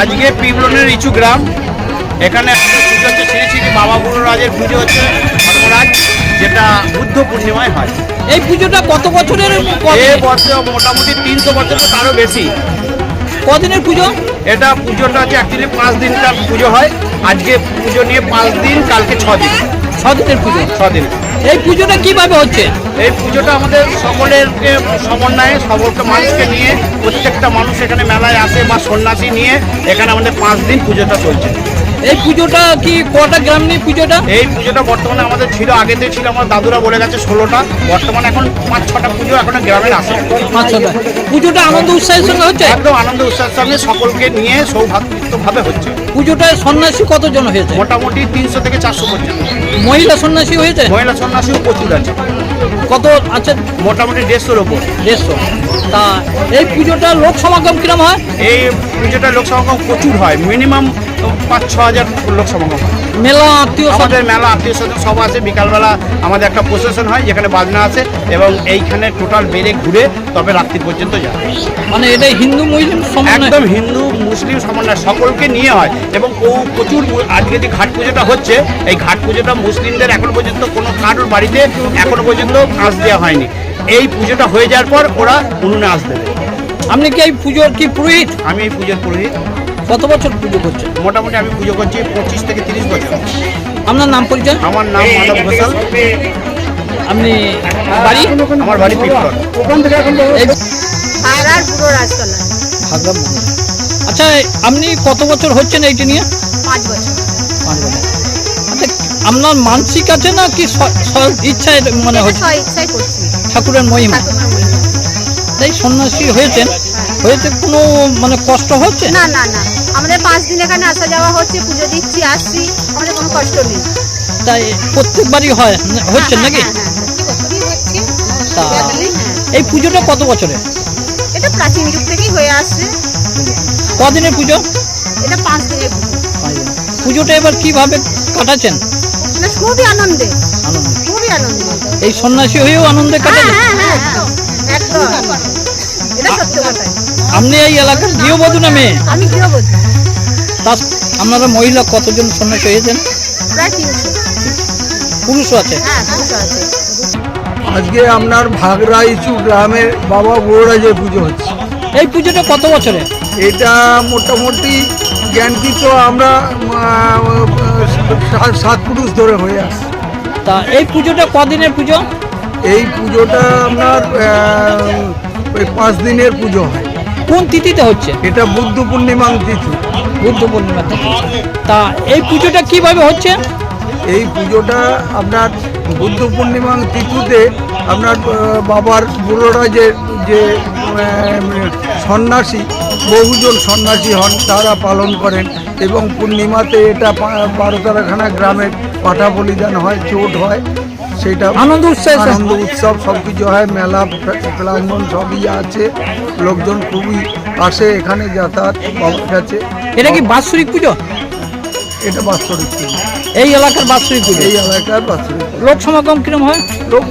আজকে পিবলনের ইচু গ্রাম। এখানে পুজো হচ্ছে শ্রী শ্রী বাবা গুরুরাজের পুজো হচ্ছে ধর্মরাজ যেটা বুদ্ধ পূর্ণিমায় হয়। এই পুজোটা কত বছরের এ বছর মোটামুটি তিনশো বছর তো তারও বেশি। কদিনের পুজো? এটা পুজোটা হচ্ছে অ্যাকচুয়ালি পাঁচ দিনকার পুজো হয়। আজকে পুজো নিয়ে পাঁচ দিন কালকে ছ দিন। ছদিনের পুজো? ছ দিন এই পুজোটা কীভাবে হচ্ছে? এই পুজোটা আমাদের সকলেরকে সমন্বয়ে সকলকে মানুষকে নিয়ে প্রত্যেকটা মানুষ এখানে মেলায় আসে বা সন্ন্যাসী নিয়ে এখানে আমাদের পাঁচ দিন পুজোটা চলছে। এই পুজোটা কি কটা গ্রাম নিয়ে পুজোটা? এই পুজোটা বর্তমানে আমাদের ছিল আগেতে ছিল আমার দাদুরা বলে গেছে ষোলোটা। বর্তমানে এখন পাঁচ ছটা পুজো এখন গ্রামের আসে পাঁচ ছটা। পুজোটা আনন্দ উৎসাহের সঙ্গে হচ্ছে? একদম আনন্দ উৎসাহের সঙ্গে সকলকে নিয়ে সৌভাতৃত্বভাবে হচ্ছে। পুজোটায় সন্ন্যাসী কতজন হয়েছে? মোটামুটি তিনশো থেকে চারশো পর্যন্ত। মহিলা সন্ন্যাসী হয়েছে? মহিলা সন্ন্যাসীও প্রচুর আছে। কত আছে? মোটামুটি দেড়শোর ওপর। দেড়শো। তা এই পুজোটা লোক সমাগম কিরম হয়? এই পুজোটা লোক সমাগম প্রচুর হয়। মিনিমাম পাঁচ ছ হাজার লোক সমাগম হয়। মেলা আত্মীয় আমাদের মেলা আত্মীয় স্বজন সব আছে। বিকালবেলা আমাদের একটা প্রসেশন হয় যেখানে বাজনা আছে এবং এইখানে টোটাল বেড়ে ঘুরে তবে রাত্রি পর্যন্ত যায়। মানে এটা হিন্দু মুসলিম একদম হিন্দু মুসলিম সমন্বয় সকলকে নিয়ে হয় এবং ও প্রচুর আজকে যে ঘাট পুজোটা হচ্ছে এই ঘাট পুজোটা মুসলিমদের এখনও পর্যন্ত কোনো কারোর বাড়িতে এখনও পর্যন্ত আঁচ দেওয়া হয়নি। এই পুজোটা হয়ে যাওয়ার পর ওরা উনুনে আঁচ দেবে। আপনি কি এই পুজোর কি পুরোহিত? আমি এই পুজোর পুরোহিত। কত বছর পুজো করছেন? মোটামুটি আমি পুজো করছি পঁচিশ থেকে তিরিশ বছর। আপনার নাম পরিচয়? আমার নাম মানব ঘোষাল। আপনি বাড়ি? আমার বাড়ি পিপল পুরো রাজতলা। আচ্ছা আপনি কত বছর হচ্ছেন এইটা নিয়ে? পাঁচ বছর। পাঁচ বছর। আচ্ছা আপনার মানসিক আছে না কি ইচ্ছায় মানে হচ্ছে? ঠাকুরের মহিমা। তাই সন্ন্যাসী হয়েছেন। হয়েছে কোনো মানে কষ্ট হচ্ছে? না না না। আমাদের পাঁচ দিন এখানে আসা যাওয়া হচ্ছে পুজো দিচ্ছি আসছি আমাদের কোনো কষ্ট নেই। তাই প্রত্যেকবারই হয় হচ্ছে হ্যাঁ, নাকি? হ্যাঁ, হ্যাঁ। এই পুজোটা কত বছরে এটা প্রাচীন যুগ থেকেই হয়ে আসছে। কদিনের পুজো? এটা পাঁচ দিনের পুজো। পুজোটা এবার কীভাবে কাটাচ্ছেন? খুবই আনন্দে। খুবই আনন্দে। এই সন্ন্যাসী হয়েও আনন্দে হ্যাঁ কাটাচ্ছেন আপনি এই এলাকার গৃহবধূ না মেয়ে? আমি গৃহবধূ। তা আপনারা মহিলা কতজন সন্ন্যাসী হয়েছেন? প্রায় তিনশো। পুরুষও আছে? হ্যাঁ তিনশো আছে। আজকে আপনার ভাগরা ইচু গ্রামের বাবা বড়রাজের পুজো হচ্ছে। এই পুজোটা কত বছরে? এটা মোটামুটি জ্ঞানকি তো আমরা সাত- সাত পুরুষ ধরে হয়ে আসছে তা এই পুজোটা কদিনের পুজো? এই পুজোটা আপনার ওই পাঁচ দিনের পুজো হয়। কোন তিথিতে হচ্ছে? এটা বুদ্ধ পূর্ণিমা তিথি। বুদ্ধ পূর্ণিমা তিথি। তা এই পুজোটা কীভাবে হচ্ছে? এই পুজোটা আপনার বুদ্ধ পূর্ণিমা তিথিতে আপনার বাবার বুড়োরাজের যে আহ, সন্ন্যাসী বহুজন সন্ন্যাসী হন তারা পালন করেন এবং পূর্ণিমাতে এটা বারোতারাখানা গ্রামের পাঠা বলিদান হয় চোট হয়। সেটা আনন্দ উৎসব আনন্দ উৎসব সব কিছু হয় মেলা প্রা- প্রাঙ্গণ সবই আছে। লোকজন খুবই আসে এখানে যাতায়াত আছে এটা কি বাৎসরিক পুজো? এটা বাৎসরিক পুজো। এই এলাকার বাৎসরিক পুজো? এই এলাকার বাৎসরিক লোক সমাগম কিরম হয়? লোক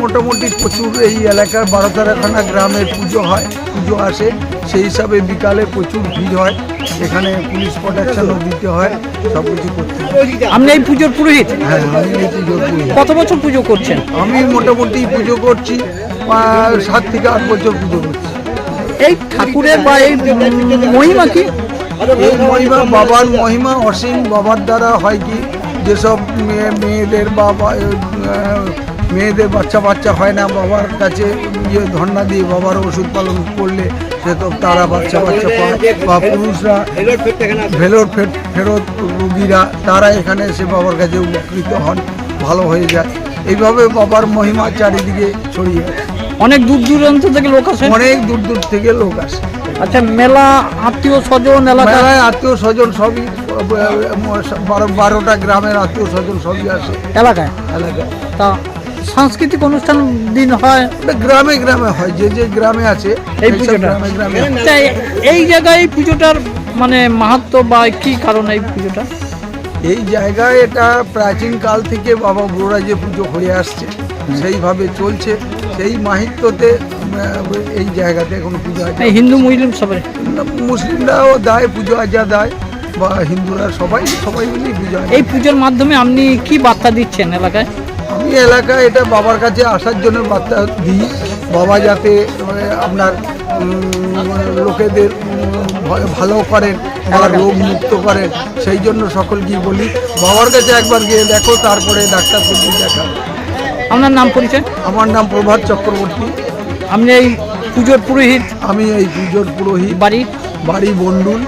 মোটামুটি প্রচুর এই এলাকার বারো বারোতারাখানা গ্রামের পুজো হয় পুজো আসে। সেই হিসাবে বিকালে প্রচুর ভিড় হয়। এখানে পুলিশ প্রোটেকশনও দিতে হয় সব কিছু করতে আপনি এই পুজোর পুরোহিত? হ্যাঁ আমি এই পুজো করি কত বছর পুজো করছেন? আমি মোটামুটি পুজো করছি সাত থেকে আট বছর পুজো করছি। এই ঠাকুরের বা এই মহিমা কি? এই মহিমা বাবার মহিমা অসীম বাবার দ্বারা হয় কি যেসব মেয়ে মেয়েদের বা বা- আহ, মেয়েদের বাচ্চা বাচ্চা হয় না বাবার কাছে ইয়ে ধর্ণা দিয়ে বাবার ওষুধ পালন করলে সে তো তারা বাচ্চা বাচ্চা পায় বা পুরুষরা ফেরত ফের- ফেরত রুগীরা তারা এখানে এসে বাবার কাছে উপকৃত হন ভালো হয়ে যায়। এইভাবে বাবার মহিমা চারিদিকে ছড়িয়ে অনেক দূর দূরান্ত থেকে লোক আসে? অনেক দূর দূর থেকে লোক আসে। আচ্ছা মেলা আত্মীয় স্বজন এলাকা? মেলায় আত্মীয় স্বজন সবই বারো বারোটা গ্রামের আত্মীয় স্বজন সবই আসে। এলাকায়? এলাকায়। তা সাংস্কৃতিক অনুষ্ঠান দিন হয়। গ্রামে গ্রামে হয় যে যে গ্রামে আছে এই পুজোটা। এই জায়গায় এই পুজোটার মানে মাহাত্ম বা কি কারণ এই পুজোটা? এই জায়গায় এটা প্রাচীন কাল থেকে বাবা বুড়োরা যে পুজো হয়ে আসছে সেইভাবে চলছে। সেই মাহিত্যতে এই জায়গাতে এখন পুজো এই হিন্দু মুসলিম সবাই? মুসলিমরাও দেয় পুজো আজা দেয় বা হিন্দুরা সবাই সবাই মিলেই পুজো এই পুজোর মাধ্যমে আপনি কি বার্তা দিচ্ছেন এলাকায়? আমি এলাকায় এটা বাবার কাছে আসার জন্য বার্তা দিই। বাবা যাতে মানে আপনার উম, লোকেদের ভালো করেন বা রোগ মুক্ত করেন সেই জন্য সকলকে বলি বাবার কাছে একবার গিয়ে দেখো তারপরে ডাক্তার দেখা আপনার নাম পরিচয়? আমার নাম প্রভাত চক্রবর্তী। আপনি এই পুজোর পুরোহিত? আমি এই পুজোর পুরোহিত। বাড়ি? বাড়ি বন্ডুল।